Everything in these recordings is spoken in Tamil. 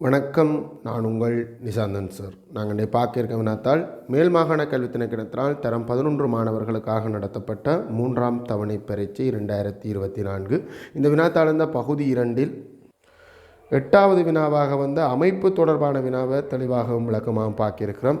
வணக்கம் நான் உங்கள் நிசாந்தன் சார். நாங்கள் இன்றைய பார்க்க வினாத்தால் மேல் மாகாண கல்வி திணைக்கிடத்தினால் தரம் பதினொன்று மாணவர்களுக்காக நடத்தப்பட்ட மூன்றாம் தவணை பரீட்சை ரெண்டாயிரத்தி இருபத்தி நான்கு. இந்த வினாத்தாள் இந்த பகுதி இரண்டில் எட்டாவது வினாவாக வந்த அமைப்பு தொடர்பான வினாவை தெளிவாகவும் விளக்கமாகவும் பார்க்கிருக்கிறோம்.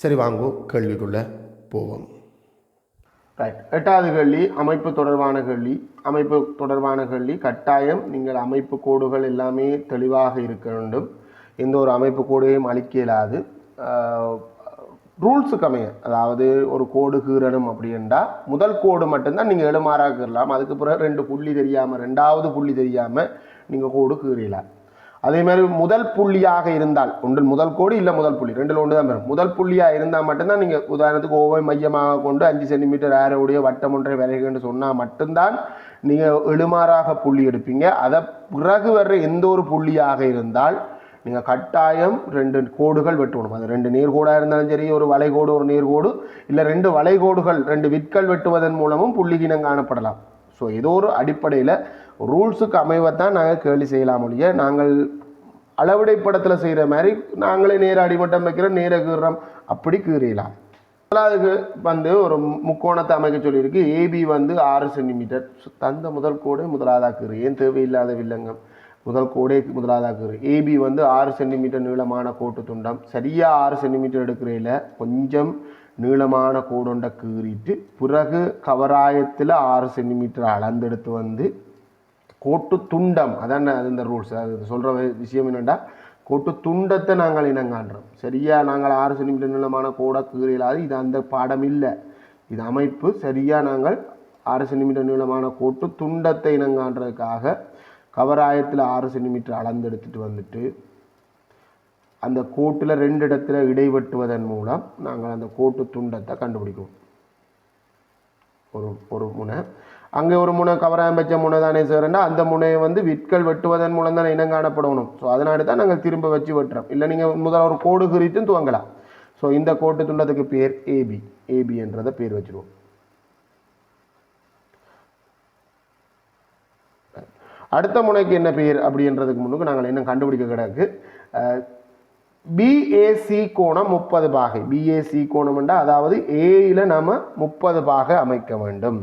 சரி வாங்கோ கேள்விக்குள்ளே போவோம். ரைட் எட்டாவது கேள்வி அமைப்பு தொடர்பான கேள்வி. அமைப்பு தொடர்பான கேள்வி கட்டாயம் நீங்கள் அமைப்பு கோடுகள் எல்லாமே தெளிவாக இருக்க வேண்டும். எந்த ஒரு அமைப்பு கோடையும் அழிக்க இயலாது ரூல்ஸுக்கு அமைய. அதாவது ஒரு கோடு கீறணும் அப்படின்னா முதல் கோடு மட்டும்தான் நீங்கள் எழுமாறாக கீறலாம். அதுக்கு பிறகு ரெண்டு புள்ளி தெரியாமல் ரெண்டாவது புள்ளி தெரியாமல் நீங்கள் கோடு கீறலாம் அதே மாதிரி முதல் புள்ளியாக இருந்தால் ஒன்றில் முதல் கோடு இல்லை முதல் புள்ளி ரெண்டில் ஒன்று தான் வரும். முதல் புள்ளியாக இருந்தால் மட்டும்தான் நீங்கள் உதாரணத்துக்கு ஓவை மையமாக கொண்டு அஞ்சு சென்டிமீட்டர் ஆரோடைய வட்டம் ஒன்றை வரைகன்னு சொன்னால் மட்டும்தான் நீங்கள் எழுமாறாக புள்ளி எடுப்பீங்க. அதை பிறகு வர்ற எந்த ஒரு புள்ளியாக இருந்தால் நீங்கள் கட்டாயம் ரெண்டு கோடுகள் வெட்டணும். அது ரெண்டு நேர்கோடாக இருந்தாலும் சரி ஒரு வளைகோடு ஒரு நேர்கோடு இல்லை ரெண்டு வளைகோடுகள் ரெண்டு விற்கள் வெட்டுவதன் மூலமும் புள்ளிகினம் காணப்படலாம். ஸோ ஏதோ ஒரு அடிப்படையில் ரூல்ஸுக்கு அமைவத்தான் நாங்கள் கேள்வி செய்யலாம் ஒழிய நாங்கள் அளவிடை படத்தில் செய்கிற மாதிரி நாங்களே நேர அடிமட்டம் வைக்கிறோம் நேர கீறுறோம் அப்படி கீறிடலாம். முதலாவது வந்து ஒரு முக்கோணத்தை அமைக்க சொல்லியிருக்கு. ஏபி வந்து ஆறு சென்டிமீட்டர். தந்த முதல் கோடு முதலாவதாக கீறு. ஏன் தேவையில்லாத வில்லங்கம்? முதல் கோடே முதலாவதாக கீறு. ஏபி வந்து ஆறு சென்டிமீட்டர் நீளமான கோட்டு துண்டம். சரியாக ஆறு சென்டிமீட்டர் எடுக்கிறதில் கொஞ்சம் நீளமான கோடுண்ட கீறிட்டு பிறகு கவராயத்தில் ஆறு சென்டிமீட்டர் அளந்தெடுத்து வந்து கோட்டு துண்டம் அதான் அது இந்த ரூல்ஸ் அது சொல்கிற விஷயம் என்னென்னா கோட்டு துண்டத்தை நாங்கள் இனங்காண்றோம் சரியா? நாங்கள் ஆறு சென்டிமீட்டர் நீளமான கோடை கீரையிலாது இது அந்த பாடம் இல்லை. இது அமைப்பு. சரியாக நாங்கள் ஆறு சென்டிமீட்டர் நீளமான கோட்டு துண்டத்தை இனங்காண்றதுக்காக கவராயத்தில் ஆறு சென்டிமீட்டர் அளந்தெடுத்துட்டு வந்துட்டு அந்த கோட்டில் ரெண்டு இடத்துல இடைவெட்டுவதன் மூலம் நாங்கள் அந்த கோட்டு துண்டத்தை கண்டுபிடிக்கிறோம் ஒரு ஒரு முனை. அங்கே ஒரு முனை கவராம்பச்ச முனை தானே சார்னா அந்த முனையை வந்து விற்கள் வெட்டுவதன் மூலம் தான் இனம் காணப்படணும். ஸோ அதனால தான் நாங்கள் திரும்ப வச்சு வெட்டுறோம். இல்லை நீங்கள் முதல்ல ஒரு கோடு குறித்தும் துவங்கலாம். ஸோ இந்த கோட்டு துண்டத்துக்கு பேர் ஏபி ஏபி என்றதை பேர் வச்சுருவோம். அடுத்த முனைக்கு என்ன பேர் அப்படின்றதுக்கு முன்னுக்கு நாங்கள் இன்னும் கண்டுபிடிக்க கிடக்கு. பிஏசி கோணம் முப்பது பாகை. பிஏசி கோணம் என்றால் அதாவது ஏயில் நம்ம முப்பது பாக அமைக்க வேண்டும்.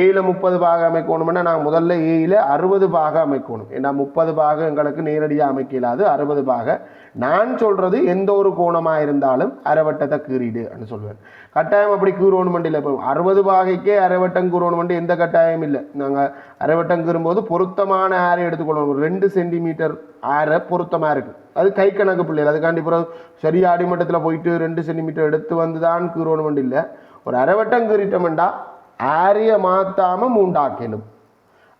ஏயில் முப்பது பாக அமைக்கணும்னா நான் முதல்ல ஏயில் அறுபது பாக அமைக்கணும் ஏன்னா முப்பது பாக எங்களுக்கு நேரடியாக அமைக்க இல்லாது அறுபது பாகை. நான் சொல்கிறது எந்த ஒரு கோணமாக இருந்தாலும் அரைவட்டத்தை கீறிடுன்னு சொல்லுவேன். கட்டாயம் அப்படி கீறணும் இல்லை. இப்போ அறுபது பாகைக்கே அரைவட்டம் கீறணும் எந்த கட்டாயம் இல்லை. நாங்கள் அரைவட்டம் கீறும்போது பொருத்தமான ஆரை எடுத்துக்கொள்ளணும். ரெண்டு சென்டிமீட்டர் ஆரை பொருத்தமாக இருக்குது அது கை கணக்கு பிள்ளைகள் அதுக்காண்டி பிறகு சரியா அடிமட்டத்தில் போயிட்டு ரெண்டு சென்டிமீட்டர் எடுத்து வந்து தான் கீறணும் இல்லை. ஒரு அரைவட்டம் கீறிட்டோம்டா ஆரிய மாத்தாம மூண்டாக்கணும்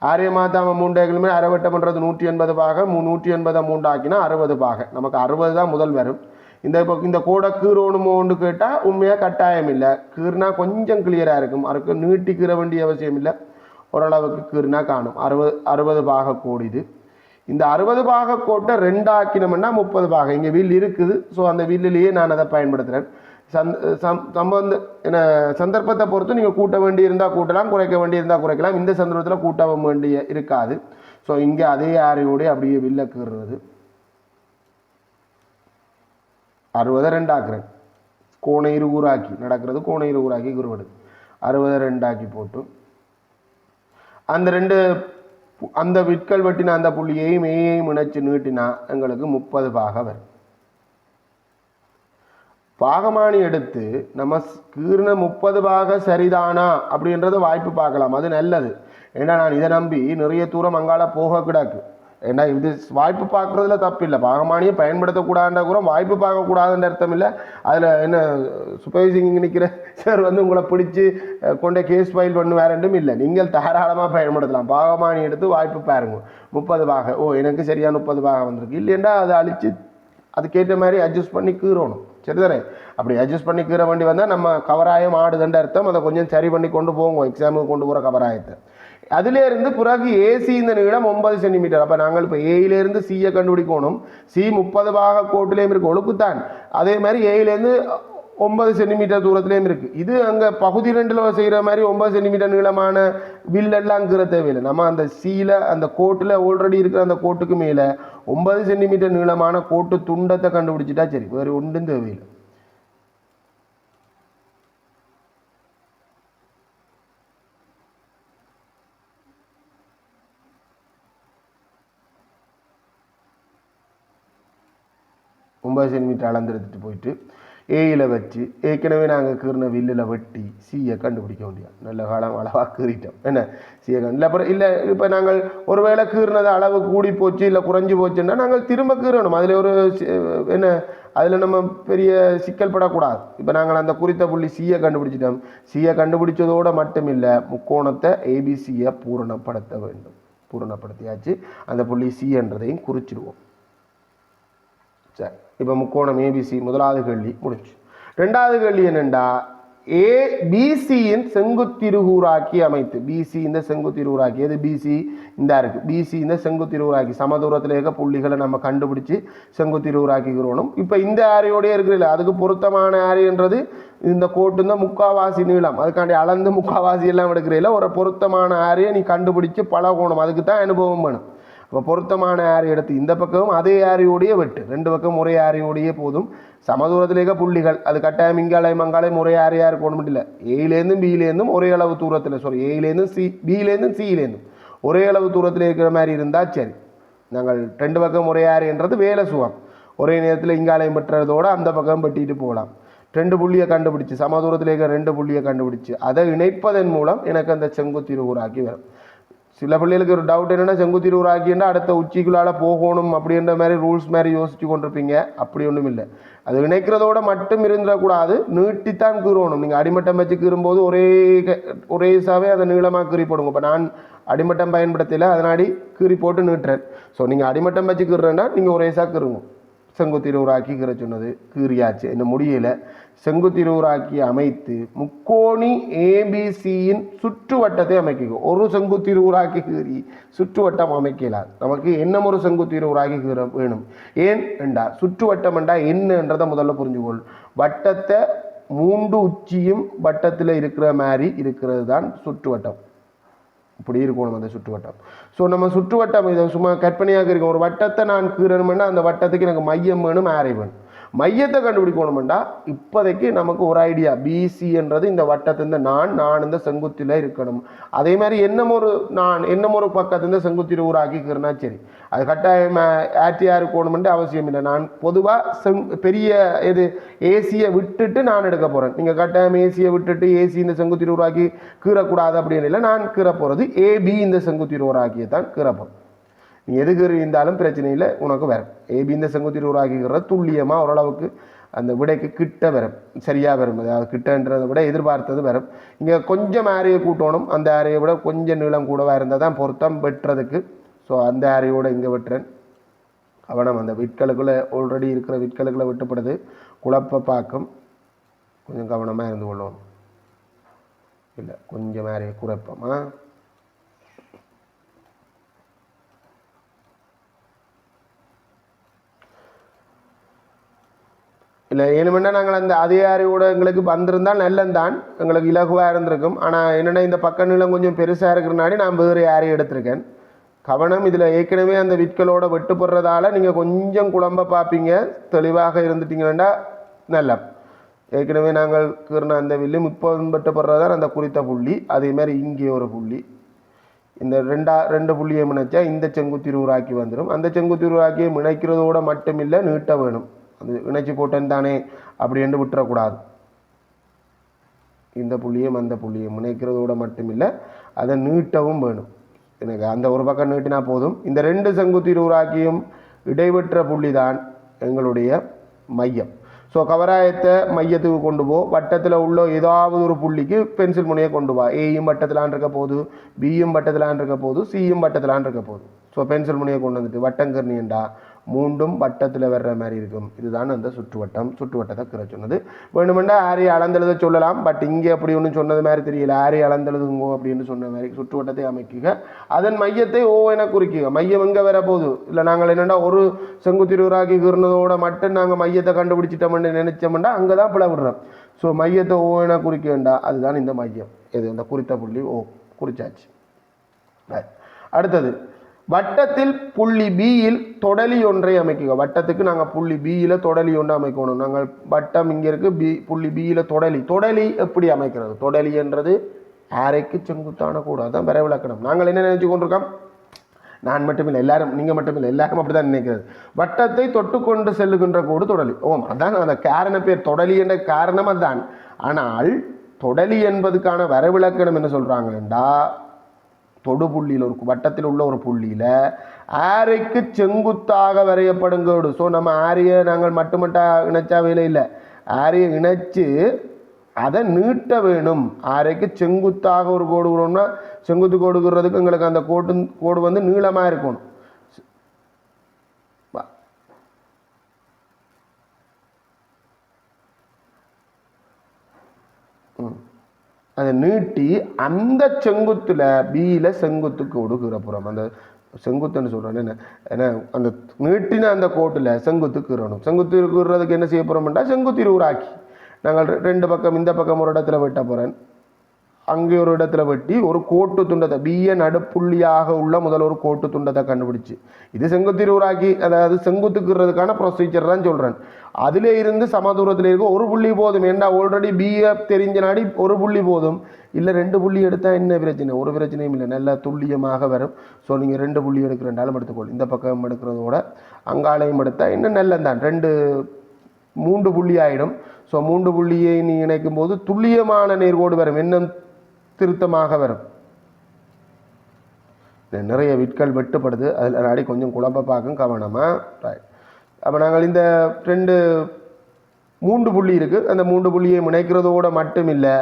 ஆரிய மாத்தாம மூண்டாக்கணுமே அரைவட்டம் பண்ணுறது நூற்றி எண்பது பாக மூ நூற்றி எண்பதை மூண்டாக்கினா அறுபது பாக நமக்கு அறுபது தான் முதல் வரும். இந்த இப்போ இந்த கோடை கீறணுமோன்னு கேட்டால் உண்மையாக கட்டாயம் இல்லை. கீறுனா கொஞ்சம் கிளியராக இருக்கும். அதுக்கு நீட்டி கீற வேண்டிய அவசியம் இல்லை. ஓரளவுக்கு கீறுனா காணும். அறுபது அறுபது பாக கூடியது. இந்த அறுபது பாக கோட்டை ரெண்டாக்கினோம்னா முப்பது பாகம். இங்கே வில் இருக்குது. ஸோ அந்த வில்லிலேயே நான் அதை பயன்படுத்துகிறேன் சந்த் சம் சம்பந்த என்ன சந்தர்ப்பத்தை பொறுத்து நீங்கள் கூட்ட வேண்டி இருந்தால் கூட்டலாம் குறைக்க வேண்டி இருந்தால் குறைக்கலாம். இந்த சந்தர்ப்பத்தில் கூட்ட வேண்டிய இருக்காது. ஸோ இங்கே அதே ஆரையோடய அப்படியே வில்லை கீறுறது. அறுபதை ரெண்டாக்குறேன். கோணை இருகூறாக்கி. நடக்கிறது கோணை இருகூறாக்கி குருவடு அறுபதை ரெண்டாக்கி போட்டு. அந்த ரெண்டு அந்த விட்கல் வெட்டின அந்த புள்ளியையும் ஏயையும் இணைச்சு நீட்டினா எங்களுக்கு முப்பது பாக வரும். பாகமானி எடுத்து நம்ம கீர்ண முப்பது பாக சரிதானா அப்படின்றத வாய்ப்பு பார்க்கலாம். அது நல்லது. ஏன்னா நான் இதை நம்பி நிறைய தூரம் அங்கால போக கிடக்கு. ஏன்னா இது வாய்ப்பு பார்க்குறதுல தப்பு இல்லை பாகமானியை பயன்படுத்தக்கூடாதுன்ற கூட வாய்ப்பு பார்க்கக்கூடாதுன்ற அர்த்தம் இல்லை. அதில் என்ன சூப்பர்வைசிங் நிற்கிற சார் வந்து உங்களை பிடிச்சி கொண்டே கொண்ட கேஸ் ஃபைல் பண்ணு வேறண்டும் இல்லை. நீங்கள் தாராளமாக பயன்படுத்தலாம். பாகமானி எடுத்து வாய்ப்பு பாருங்க. முப்பது பாக ஓ எனக்கு சரியாக முப்பது பாக வந்திருக்கு. இல்லைன்னா அதை அழித்து அதுக்கேற்ற மாதிரி அட்ஜஸ்ட் பண்ணி கீறணும். சரிதானே? அப்படி அட்ஜஸ்ட் பண்ணி கீற வேண்டி வந்தால் நம்ம கவராயம் ஆடுதுன்ற அர்த்தம். அதை கொஞ்சம் சரி பண்ணி கொண்டு போவோம் எக்ஸாமுக்கு கொண்டு போகிற கவராயத்தை அதிலேருந்து பிறகு ஏசி இந்த நீளம் ஒன்பது சென்டிமீட்டர். அப்போ நாங்கள் இப்போ ஏயிலேருந்து சியை கண்டுபிடிக்கணும். சி முப்பது பாக கோட்டிலேயும் இருக்குது ஒழுக்குத்தான் அதே மாதிரி ஏயிலேருந்து ஒன்பது சென்டிமீட்டர் தூரத்துலேயும் இருக்குது இது அங்கே பகுதி ரெண்டில் செய்கிற மாதிரி ஒன்பது சென்டிமீட்டர் நீளமான வில்லெல்லாம் அங்கிற தேவையில்லை. நம்ம அந்த சீல அந்த கோட்டில் ஆல்ரெடி இருக்கிற அந்த கோட்டுக்கு மேலே ஒன்பது சென்டிமீட்டர் நீளமான கோட்டு துண்டத்தை கண்டுபிடிச்சிட்டா சரி வேறு ஒன்றும் தேவையில்லை. ஒன்பது சென்டிமீட்டர் அளந்தெடுத்துட்டு போயிட்டு ஏயில் வச்சு ஏற்கனவே நாங்கள் கீறின வில்லில் வெட்டி சீயை கண்டுபிடிக்க முடியாது நல்ல காலம் அளவாக கீறிட்டோம். என்ன? சீயை கண்டு இல்லை அப்புறம் இல்லை இப்போ நாங்கள் ஒருவேளை கீறினது அளவு கூடி போச்சு இல்லை குறைஞ்சி போச்சுன்னா நாங்கள் திரும்ப கீறணும். அதில் ஒரு என்ன அதில் நம்ம பெரிய சிக்கல் படக்கூடாது. இப்போ நாங்கள் அந்த குறித்த புள்ளி சீயை கண்டுபிடிச்சிட்டோம். சீயை கண்டுபிடிச்சதோடு மட்டும் இல்லை முக்கோணத்தை ஏபிசியை பூரணப்படுத்த வேண்டும். பூரணப்படுத்தியாச்சு. அந்த புள்ளி சின்றதையும் குறிச்சிடுவோம். சரி இப்போ முக்கோணம் ஏபிசி முதலாவது கேள்வி முடிச்சு ரெண்டாவது கேள்வி என்னென்னா ஏ பிசியின் செங்குத்திருகூராக்கி அமைத்து பிசி இந்த செங்குத்திருகூராக்கி எது பிசி இந்த இருக்கு. பிசி இந்த செங்குத்திருகூராக்கி சமதூரத்தில் இருக்க புள்ளிகளை நம்ம கண்டுபிடிச்சு செங்குத்திருகூராக்கிக்கிறோம் இப்போ இந்த ஆரையோடய இருக்கிறதில்ல அதுக்கு பொருத்தமான ஆரைன்றது இந்த கோட்டு தான் முக்காவாசி நீளம். அதுக்காண்டி அளந்து முக்காவாசி எல்லாம் எடுக்கிறதில்ல ஒரு பொருத்தமான ஆரையை நீ கண்டுபிடிச்சு பழகணும் அதுக்கு தான் அனுபவம் வேணும். அப்போ பொருத்தமான ஆரி எடுத்து இந்த பக்கமும் அதே ஆரியோடைய வெட்டு. ரெண்டு பக்கம் ஒரே ஆரியோடையே போதும். சமதூரத்திலேயே புள்ளிகள். அது கட்டாயம் இங்காலயம் அங்காலயம் ஒரே ஆரியாக இருக்கணும் இல்லை. ஏயிலேருந்தும் பியிலேருந்தும் ஒரே அளவு தூரத்தில் சாரி ஏயிலேருந்தும் சி பியிலேருந்தும் சியிலேருந்தும் ஒரே அளவு தூரத்தில் இருக்கிற மாதிரி இருந்தால் சரி. நாங்கள் ரெண்டு பக்கம் ஒரே ஆரின்றது வேலை சுகம். ஒரே நேரத்தில் இங்காலயம் பெற்றதோடு அந்த பக்கம் பெட்டிட்டு போகலாம். ரெண்டு புள்ளியை கண்டுபிடிச்சு சமதூரத்தில் இருக்கிற ரெண்டு புள்ளியை கண்டுபிடிச்சு அதை இணைப்பதன் மூலம் எனக்கு அந்த செங்குத்திருவுராக்கி வரும். சில பிள்ளைகளுக்கு ஒரு டவுட் என்னென்னா செங்குத்திருவுர் ஆக்கிண்டா அடுத்த உச்சிக்குள்ளால் போகணும் அப்படின்ற மாதிரி ரூல்ஸ் மாதிரி யோசிச்சு கொண்டிருப்பீங்க. அப்படி ஒன்றும் இல்லை. அது இணைக்கிறதோட மட்டும் இருந்துடக்கூடாது. நீட்டித்தான் கீறணும். நீங்கள் அடிமட்டம் வச்சு கீறும்போது ஒரே க- ஒரே சாவே அதை நீளமாக கீறி போடுங்க. இப்போ நான் அடிமட்டம் பயன்படுத்தலை அதனாடி கீறி போட்டு நீட்டுறேன். ஸோ நீங்கள் அடிமட்டம் வச்சு கீறுறேன்னா நீங்கள் ஒரே சாக கீறுங்க. செங்குத்திருவுராக்கி சொன்னது கீறியாச்சு. என்ன முடியல செங்குத்திரூராக்கி அமைத்து முக்கோணி ஏபிசியின் சுற்றுவட்டத்தை அமைக்கணும் ஒரு செங்குத்திரூராக்கி கீறி சுற்றுவட்டம் அமைக்கலாம் நமக்கு என்ன ஒரு செங்குத்திரூராக்கி கீற வேணும்? ஏன்? என்றா சுற்றுவட்டம் என்றா என்னன்றதை முதல்ல புரிஞ்சுக்கொள். வட்டத்தை மூன்று உச்சியும் வட்டத்தில் இருக்கிற மாதிரி இருக்கிறது தான் சுற்றுவட்டம். இப்படி இருக்கணும் அந்த சுற்றுவட்டம். ஸோ நம்ம சுற்றுவட்டம் இதை சும்மா கற்பனையாக இருக்கும் ஒரு வட்டத்தை நான் கீறணும்னா அந்த வட்டத்துக்கு எனக்கு மையம் வேணும் ஆரை வேணும். மையத்தை கண்டுபிடிக்கணுமெண்டா இப்போதைக்கு நமக்கு ஒரு ஐடியா பிசின்றது இந்த வட்டத்திலிருந்து நான் நான் இந்த செங்குத்தில் இருக்கணும். அதே மாதிரி என்னமோ ஒரு நான் என்னமோ ஒரு பக்கத்துலேருந்து செங்குத்தில் ஊராக்கிக்கிறேன்னா சரி. அது கட்டாயம் ஆர்டிஆர் இருக்கணுமென்று அவசியம் இல்லை. நான் பொதுவாக செங் பெரிய இது ஏசியை விட்டுட்டு நான் எடுக்க போகிறேன் நீங்கள் கட்டாயம் ஏசியை விட்டுட்டு ஏசி இந்த செங்குத்தில் ஊராக்கி கீறக்கூடாது அப்படின்னு இல்லை. நான் கீற போகிறது ஏபி இந்த செங்குத்தில் ஊராக்கியை தான் கீற போகிறேன் நீ எதுக்கு இருந்தாலும் பிரச்சனை இல்லை உனக்கு வரும். ஏபி இந்த செங்குத்தில் உருவாக்கிக்கிற துல்லியமாக ஓரளவுக்கு அந்த விடைக்கு கிட்ட வரும். சரியாக வரும். அதாவது கிட்டன்றதை விட எதிர்பார்த்தது வரும். இங்கே கொஞ்சம் ஆரையை கூட்டணும். அந்த ஆரையை விட கொஞ்சம் நீளம் கூடவாக இருந்தால் தான் பொருத்தம் வெட்டுறதுக்கு ஸோ அந்த ஆரையோடு இங்கே வெட்டுறேன். கவனம் அந்த விட்களுக்குள்ளே ஆல்ரெடி இருக்கிற விட்களுக்குள்ளே வெட்டப்படுது. குழப்ப பார்க்கும். கொஞ்சம் கவனமாக இருந்து கொள்ளணும். இல்லை கொஞ்சம் ஆரையை குறைப்போமா? இல்லை ஏனுமென்னா நாங்கள் அந்த அதிகாரியோட எங்களுக்கு வந்திருந்தால் நல்லந்தான் எங்களுக்கு இலகுவாக இருந்திருக்கும். ஆனால் என்னென்னா இந்த பக்க நிலம் கொஞ்சம் பெருசாக இருக்கிறனாடி நான் வேறு யாரையும் எடுத்திருக்கேன். கவனம் இதில் ஏற்கனவே அந்த விற்களோட வெட்டு போடுறதால நீங்கள் கொஞ்சம் குழம்ப பார்ப்பீங்க. தெளிவாக இருந்துட்டீங்கன்னா நல்லா. ஏற்கனவே நாங்கள் கீர்ன அந்த வில்லு முப்பது வெட்டப்படுறதான் அந்த குறித்த புள்ளி அதே மாதிரி இங்கே ஒரு புள்ளி. இந்த ரெண்டா ரெண்டு புள்ளியை மினைச்சா இந்த செங்குத்திரூராக்கி வந்துடும் அந்த செங்குத்திரூராக்கியை உருவாக்கியை முனைக்கிறதோட மட்டுமில்லை நீட்ட வேணும். அது இணைச்சி போட்டேன் தானே அப்படின்னு விட்டுறக்கூடாது. இந்த புள்ளியும் அந்த புள்ளியும் முனைக்கிறதோட மட்டுமில்லை அதை நீட்டவும் வேணும். எனக்கு அந்த ஒரு பக்கம் நீட்டினா போதும். இந்த ரெண்டு செங்குத்தி உருவாக்கியும் இடைவெற்ற புள்ளி தான் எங்களுடைய மையம். ஸோ கவராயத்தை மையத்துக்கு கொண்டு போ. வட்டத்தில் உள்ள ஏதாவது ஒரு புள்ளிக்கு பென்சில் முனையை கொண்டு வா. ஏயும் வட்டத்திலான் இருக்க போது பியும் வட்டத்திலான் இருக்க போது சியும் வட்டத்திலான் இருக்க போது ஸோ பென்சில் முனையை கொண்டு வந்துட்டு வட்டங்கர்ணியண்டா மூண்டும் வட்டத்தில் வர்ற மாதிரி இருக்கும். இதுதான் அந்த சுற்றுவட்டம். சுற்றுவட்டத்தை கிற சொன்னது. வேணுமெண்டா ஆரி அளந்தெழுத சொல்லலாம். பட் இங்கே அப்படி ஒன்றும் சொன்னது மாதிரி தெரியல. ஆரி அளந்தெழுதுங்கோ அப்படின்னு சொன்ன மாதிரி சுற்றுவட்டத்தை அமைக்குக. அதன் மையத்தை ஓ என குறிக்குக. மையம் எங்கே வர போகுது இல்லை நாங்கள் என்னென்னா ஒரு செங்குத்திருவராக்கி கீர்னதோட மட்டும் நாங்கள் மையத்தை கண்டுபிடிச்சிட்டோம்னு நினைச்சோம்னா அங்கே தான் பிளவிடுறோம். ஸோ மையத்தை ஓ என குறிக்க வேண்டாம் அதுதான் இந்த மையம். இது இந்த குறித்த புள்ளி ஓ. குறிச்சாச்சு. அடுத்தது வட்டத்தில் புள்ளி பியில் தொடலி ஒன்றை அமைக்குங்க. வட்டத்துக்கு நாங்கள் புள்ளி பியில் தொடலி ஒன்று அமைக்கணும். நாங்கள் வட்டம் இங்கே இருக்கு பி புள்ளி பியில் தொடலி. தொடலி எப்படி அமைக்கிறது? தொடலி என்றது அரைக்கு செங்குத்தான கூட. அதான் வர விளக்கணும். நாங்கள் என்ன நினைச்சு கொண்டிருக்கோம்? நான் மட்டும் இல்லை எல்லாரும் நீங்கள் மட்டும் இல்லை எல்லாரும் அப்படி தான் நினைக்கிறது. வட்டத்தை தொட்டுக்கொண்டு செல்லுகின்ற கூடு தொடலி. ஓம் அதான் அந்த காரண பேர். தொடலி என்ற காரணம் அதுதான். ஆனால் தொடலி என்பதுக்கான வரவிலக்கணம் என்ன சொல்கிறாங்கண்டா தொடுபுள்ளியில் ஒரு வட்டத்தில் உள்ள ஒரு புள்ளியில் ஆரைக்கு செங்குத்தாக வரையப்படுங்கோடு ஸோ நம்ம ஆரியை நாங்கள் மட்டுமட்டா இணைச்சா வேலை இல்லை. ஆரியை இணைச்சு அதை நீட்ட வேணும். ஆரைக்கு செங்குத்தாக ஒரு கோடு விடணும்னா செங்குத்து கோடுகிறதுக்கு எங்களுக்கு அந்த கோட்டு கோடு வந்து நீளமாக இருக்கணும். ம். அதை நீட்டி அந்த செங்குத்துல பியில் செங்குத்துக்கு கொடுக்குறப்புறம் அந்த செங்குத்துன்னு சொல்கிறேன் என்ன? ஏன்னா அந்த நீட்டின அந்த கோட்டில் செங்குத்துக்கு இறணும் செங்குத்து இருக்கிறதுக்கு என்ன செய்ய போகிறோம்னா செங்குத்து இருவராக்கி நாங்கள் ரெண்டு பக்கம் இந்த பக்கம் ஒரு இடத்துல வெட்ட போகிறேன் அங்கே ஒரு இடத்துல வெட்டி ஒரு கோட்டு துண்டத்தை பிஏ நடுப்புள்ளியாக உள்ள முதல் ஒரு கோட்டு துண்டத்தை கண்டுபிடிச்சு. இது செங்குத்திருவராக்கி அதாவது செங்குத்துக்குறதுக்கான ப்ரொசீஜர் தான் சொல்கிறேன் அதிலே இருந்து சமதூரத்தில் இருக்க ஒரு புள்ளி போதும். ஏன்னா ஆல்ரெடி பிஏ தெரிஞ்ச நாடி ஒரு புள்ளி போதும்? இல்லை ரெண்டு புள்ளி எடுத்தால் என்ன பிரச்சனை? ஒரு பிரச்சனையும் இல்லை. நல்லா துல்லியமாக வரும். ஸோ நீங்கள் ரெண்டு புள்ளி எடுக்கிறண்டாலும் எடுத்துக்கொள். இந்த பக்கம் எடுக்கிறதோட அங்காலையும் எடுத்தால் இன்னும் நல்லந்தான். ரெண்டு மூன்று புள்ளி ஆகிடும் ஸோ மூன்று புள்ளியை நீ இணைக்கும் போது துல்லியமான நேர்கோடு வரும். இன்னும் திருத்தமாக வரும். நிறைய விட்கள் வெட்டுப்படுது. அதில் நாடி கொஞ்சம் குழம்ப பார்க்கும் கவனமாக ரைட் அப்போ நாங்கள் இந்த ரெண்டு மூன்று புள்ளி இருக்குது அந்த மூன்று புள்ளியை இணைக்கிறதோட மட்டும் இல்லை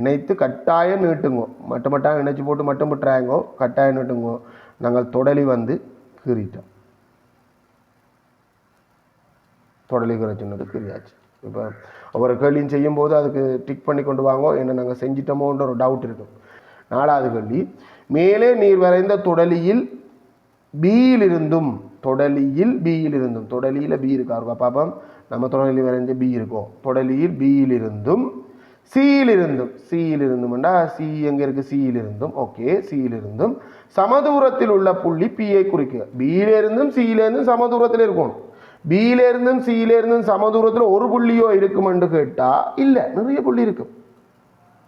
இணைத்து கட்டாயம் நீட்டுங்கோ. மட்டும் மட்டும் இணைச்சி போட்டு மட்டும் விட்டுறாங்கோ. கட்டாயம் நீட்டுங்கோ. நாங்கள் தொடலி வந்து கீறிட்டோம். தொடலி கீற சொன்னது கீறியாச்சு. இப்போ ஒவ்வொரு கேள்வியும் செய்யும்போது அதுக்கு டிக் பண்ணி கொண்டு வாங்கோ என்ன நாங்கள் செஞ்சிட்டோமோன்ற ஒரு டவுட் இருக்கும். நாலாவது கேள்வி மேலே நீர் வரைந்த தொடலியில் பியிலிருந்தும் தொடலியில் பியிலிருந்தும் தொடலியில் பி இருக்கா இருக்கா பாப்போம். நம்ம தொடலி வரைஞ்ச பி இருக்கும் தொடலியில் பியிலிருந்தும் சியிலிருந்தும் சியிலிருந்தும்டா சி எங்கே இருக்குது சியிலிருந்தும் ஓகே சியிலிருந்தும் சமதூரத்தில் உள்ள புள்ளி பியை குறிக்க. பியிலிருந்தும் சியிலிருந்தும் சமதூரத்தில் இருக்கணும். பியிலேருந்தும் சியிலேருந்தும் இருந்தும் சமதூரத்தில் ஒரு புள்ளியோ இருக்குமென்று கேட்டால் இல்லை நிறைய புள்ளி இருக்கும்.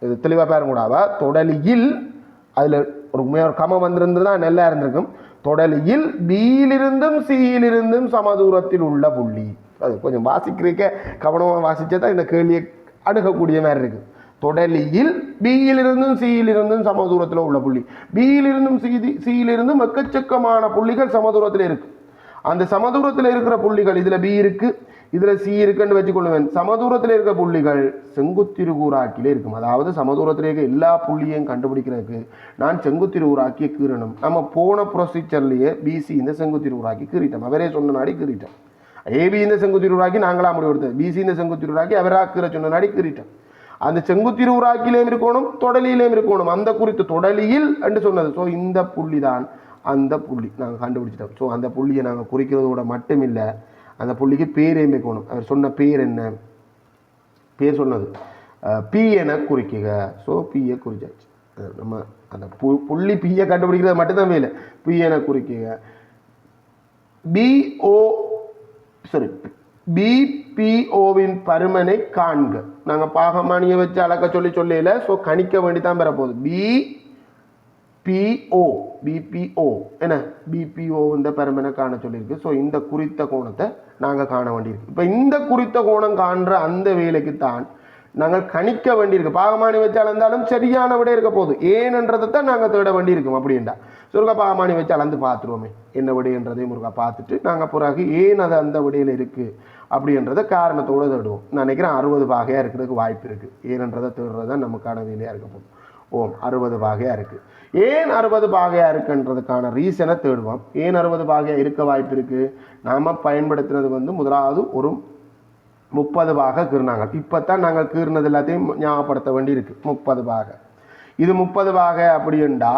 இது தெளிவாக பாருங்க தொடலியில் அதில் ஒரு உண்மையாக ஒரு கம வந்திருந்ததுன்னா நல்லா இருந்திருக்கும். தொடலியில் பியிலிருந்தும் சியிலிருந்தும் சமதூரத்தில் உள்ள புள்ளி. அது கொஞ்சம் வாசிக்கிறீக்க கவனமாக வாசிச்சா தான் இந்த கேள்வியை அணுகக்கூடிய மாதிரி இருக்குது தொடலியில் பியிலிருந்தும் சியிலிருந்தும் சமதூரத்தில் உள்ள புள்ளி. பியிலிருந்தும் சி சியிலிருந்தும் எக்கச்சக்கமான புள்ளிகள் சமதூரத்தில் இருக்குது அந்த சமதூரத்தில் இருக்கிற புள்ளிகள் இதில் பி இருக்கு இதில் சி இருக்குன்னு வச்சுக்கொள்ளுவேன். சமதூரத்தில் இருக்க புள்ளிகள் செங்குத்திருகூராக்கிலே இருக்கும். அதாவது சமதூரத்தில் இருக்க எல்லா புள்ளியையும் கண்டுபிடிக்கிறதுக்கு நான் செங்குத்திருகூராக்கிய கீறணும். நம்ம போன ப்ரொசீஜர்லேயே பிசி இந்த செங்குத்திருகூராக்கி கீறிட்டோம். அவரே சொன்ன நாடி கீறிட்டோம். ஏபி இந்த செங்குத்திருகூராக்கி நாங்களா முடிவெடுத்தது பிசி இந்த செங்குத்திருகூராக்கி அவராக கீற சொன்ன நாடி கீறிட்டோம். அந்த செங்குத்திருவுராக்கிலேயும் இருக்கணும் தொடலியிலேயும் இருக்கணும். அந்த குறித்து தொடலியில் என்று சொன்னது. ஸோ இந்த புள்ளி தான் அந்த புள்ளி நாங்கள் கண்டுபிடிச்சிட்டோம். ஸோ அந்த புள்ளியை நாங்கள் குறிக்கிறதோட மட்டும் இல்லை அந்த புள்ளிக்கு பேரே வைக்கணும்? அவர் சொன்ன பேர் என்ன? பேர் சொன்னது. பி என குறிக்குக. ஸோ பியை குறிச்சாச்சு. நம்ம அந்த பு புள்ளி பியை கண்டுபிடிக்கிறது மட்டும்தான் வேலை பி என குறிக்குக. பிஓ சரி பிபிஓவின் பருமனை காண்க. நாங்கள் பாகமானியை வச்சு அளக்க சொல்லி சொல்லல. ஸோ கணிக்க வேண்டி தான் பெறப்போகுது. பி பிஓ பிபிஓ என்ன? பிபிஓ இந்த பருமனை காண சொல்லியிருக்கு. ஸோ இந்த குறித்த கோணத்தை நாங்கள் காண வேண்டியிருக்கு. இப்போ இந்த குறித்த கோணம் காண்ற அந்த வேலைக்கு தான் நாங்கள் கணிக்க வேண்டியிருக்கு. பாகமானி வச்சு அளந்தாலும் சரியான விட இருக்க போகுது. ஏன்ன்றதை தான் நாங்கள் தேட வேண்டியிருக்கோம் அப்படின்டா சுருக்கா பாகமானி வச்சு அளந்து பார்த்துருவோமே. என்ன விடைன்றதையும் முருகா பார்த்துட்டு நாங்கள் பிறகு ஏன் அது அந்த விடையில் இருக்குது அப்படின்றத காரணத்தோடு தேடுவோம். நான் நினைக்கிறேன் அறுபது பாகையாக இருக்கிறதுக்கு வாய்ப்பு இருக்குது ஏனன்றதை தேடுறது தான் நமக்கான வேலையாக இருக்க போகுது. ஓம் அறுபது பாகையாக இருக்குது ஏன் அறுபது பாகையாக இருக்குன்றதுக்கான ரீசனை தேடுவோம். ஏன் அறுபது பாகையாக இருக்க வாய்ப்பு இருக்குது நாம் பயன்படுத்தினது வந்து முதலாவது ஒரு முப்பது பாக கீறினாங்க. இப்போ தான் நாங்கள் கீறினது எல்லாத்தையும் ஞாபகப்படுத்த வேண்டியிருக்கு. முப்பது பாக. இது முப்பது பாக அப்படின்டா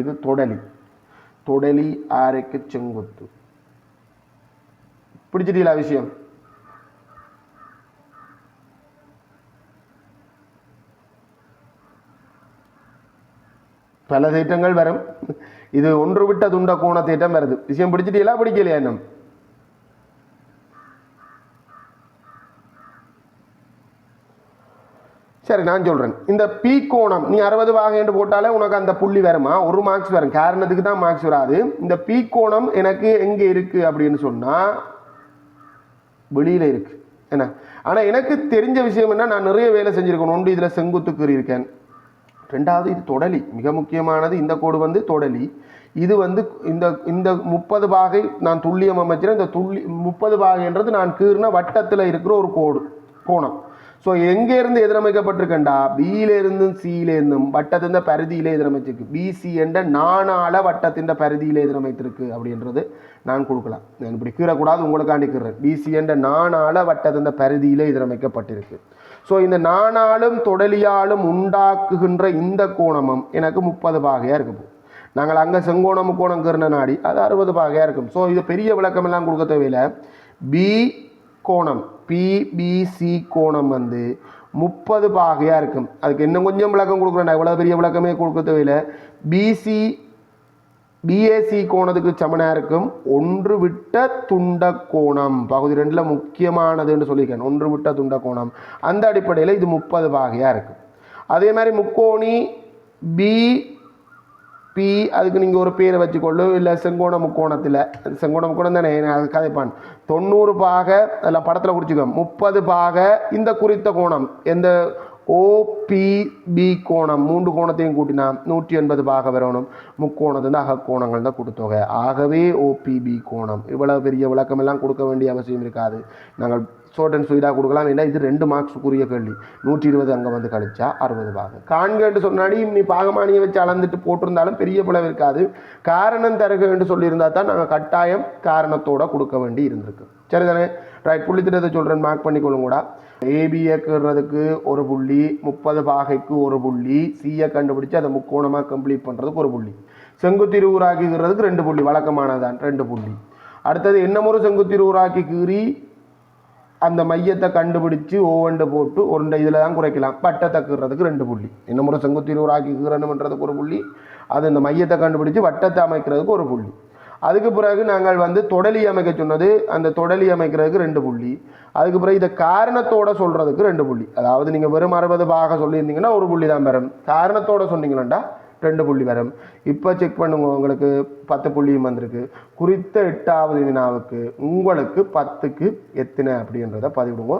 இது தொடலி. தொடலி ஆரைக்கு செங்குத்து. பிடிச்சிட்டீங்களா விஷயம்? பல திட்டங்கள் வரும். இது ஒன்று விட்ட துண்ட கோண திட்டம் வருது. விஷயம் பிடிச்சிட்டீங்களா பிடிக்கலையா இன்னும்? சரி நான் சொல்கிறேன் இந்த பி கோணம் நீ அறுபது வாகன்னு போட்டாலே உனக்கு அந்த புள்ளி வருமா? ஒரு மார்க்ஸ் வரும். காரணத்துக்கு தான் மார்க்ஸ் வராது. இந்த பி கோணம் எனக்கு எங்கே இருக்குது அப்படின்னு சொன்னால் வெளியில் இருக்கு. என்ன? ஆனால் எனக்கு தெரிஞ்ச விஷயம் என்ன? நான் நிறைய வேலை செஞ்சுருக்கணும் ஒன்று இதில் செங்குத்துக்கு இருக்கேன். ரெண்டாவது இது தொடலி. மிக முக்கியமானது இந்த கோடு வந்து தொடலி. இது வந்து இந்த இந்த முப்பது பாகை நான் துல்லியம் அமைச்சிறேன் இந்த துள்ளி முப்பது பாகைன்றது நான் கீறின வட்டத்தில் இருக்கிற ஒரு கோடு கோணம். ஸோ எங்கேருந்து எதிரமைக்கப்பட்டிருக்கண்டா? பியிலேருந்தும் சியிலேருந்தும் வட்டத்தின் பரிதியிலே எதிரமைச்சிருக்கு. பிசி என்ற நானால வட்டத்தின் பரிதியிலே எதிரமைத்திருக்கு அப்படின்றது நான் கொடுக்கலாம். நான் இப்படி கீறக்கூடாது உங்களுக்காண்டி கீறேன் பிசி என்ற நானால வட்டத்தின் பரிதியிலே எதிரமைக்கப்பட்டிருக்கு. ஸோ இந்த நானாலும் தொடலியாலும் உண்டாக்குகின்ற இந்த கோணமும் எனக்கு முப்பது பாகையாக இருக்கும் நாங்கள் அங்கே செங்கோணம் முக்கோணம் கீறின நாடி அது அறுபது பாகையாக இருக்கும். ஸோ இது பெரிய விளக்கம் எல்லாம் கொடுக்க தேவையில்லை. பி கோணம். பிபிசி கோணம் வந்து முப்பது பாகையாக இருக்கும். அதுக்கு இன்னும் கொஞ்சம் விளக்கம் கொடுக்குறேன் இவ்வளோ பெரிய விளக்கமே கொடுக்க தேவையில்லை. பிசி பிஏசி கோணத்துக்கு சமனாக இருக்கும். ஒன்று விட்ட துண்ட கோணம். பகுதி ரெண்டில் முக்கியமானதுன்னு சொல்லியிருக்கேன். ஒன்று விட்ட துண்ட கோணம். அந்த அடிப்படையில் இது முப்பது பாகையாக இருக்கும். அதே மாதிரி முக்கோணி பி பி அதுக்கு நீங்கள் ஒரு பேரை வச்சுக்கொள்ளு இல்லை செங்கோண முக்கோணத்தில் செங்கோண முக்கோணம் தானே அது கதைப்பான். தொண்ணூறு பாக அதில் படத்தில் குறிச்சிக்கோ. முப்பது பாக இந்த குறித்த கோணம். எந்த ஓபிபி கோணம். மூன்று கோணத்தையும் கூட்டினா நூற்றி எண்பது பாக வரணும். முக்கோணத்து அகக்கோணங்கள் தான் கொடுத்தோங்க ஆகவே ஓபிபி கோணம். இவ்வளவு பெரிய விளக்கமெல்லாம் கொடுக்க வேண்டிய அவசியம் இருக்காது. நாங்கள் ஷார்ட் அண்ட் ஸ்வீட்டாக கொடுக்கலாம். ஏன்னா இது ரெண்டு மார்க்ஸுக்குரிய கேள்வி. நூற்றி இருபது அங்கே வந்து கழிச்சா அறுபது பாகம் காண்கன்னு சொன்னாடி நீ பாகமானியை வச்சு அளந்துட்டு போட்டிருந்தாலும் பெரிய பிளவு இருக்காது. காரணம் தருக என்று சொல்லியிருந்தா தான் நாங்கள் கட்டாயம் காரணத்தோட கொடுக்க வேண்டி இருந்திருக்கு. சரிதானே? ரைட் புள்ளி திட்டத்தை சொல்கிறேன் மார்க் பண்ணிக்கொள்ளும் கூட. ஏபியை கீறதுக்கு ஒரு புள்ளி முப்பது பாகைக்கு ஒரு புள்ளி சியை கண்டுபிடிச்சு அதை முக்கோணமாக கம்ப்ளீட் பண்ணுறதுக்கு ஒரு புள்ளி. செங்குத்திரு ஊராக்கிக்கிறதுக்கு ரெண்டு புள்ளி வழக்கமானதான் ரெண்டு புள்ளி. அடுத்தது என்ன ஒரு செங்குத்திரு ஊராக்கி கீறி? அந்த மையத்தை கண்டுபிடிச்சு ஒவ்வொன்று போட்டு ஒன்றை இதில் தான் குறைக்கலாம். வட்டத்தை கீறதுக்கு ரெண்டு புள்ளி. இன்னும் முறை செங்குத்தில் ஆக்கி கீறணுன்றதுக்கு ஒரு புள்ளி. அது இந்த மையத்தை கண்டுபிடிச்சு வட்டத்தை அமைக்கிறதுக்கு ஒரு புள்ளி. அதுக்கு பிறகு நாங்கள் வந்து தொடலி அமைக்க சொன்னது அந்த தொடலி அமைக்கிறதுக்கு ரெண்டு புள்ளி. அதுக்கு பிறகு இதை காரணத்தோட சொல்கிறதுக்கு ரெண்டு புள்ளி. அதாவது நீங்கள் வெறும் அறுபது பாக சொல்லியிருந்தீங்கன்னா ஒரு புள்ளி தான் பெறணும். காரணத்தோட சொன்னீங்கன்னா ரெண்டு புள்ளி வரும். இப்போ செக் பண்ணுங்க உங்களுக்கு பத்து புள்ளியும் வந்திருக்கு. குறித்த எட்டாவது வினாவுக்கு உங்களுக்கு பத்துக்கு எத்தனை அப்படின்றத பதிவிடுங்க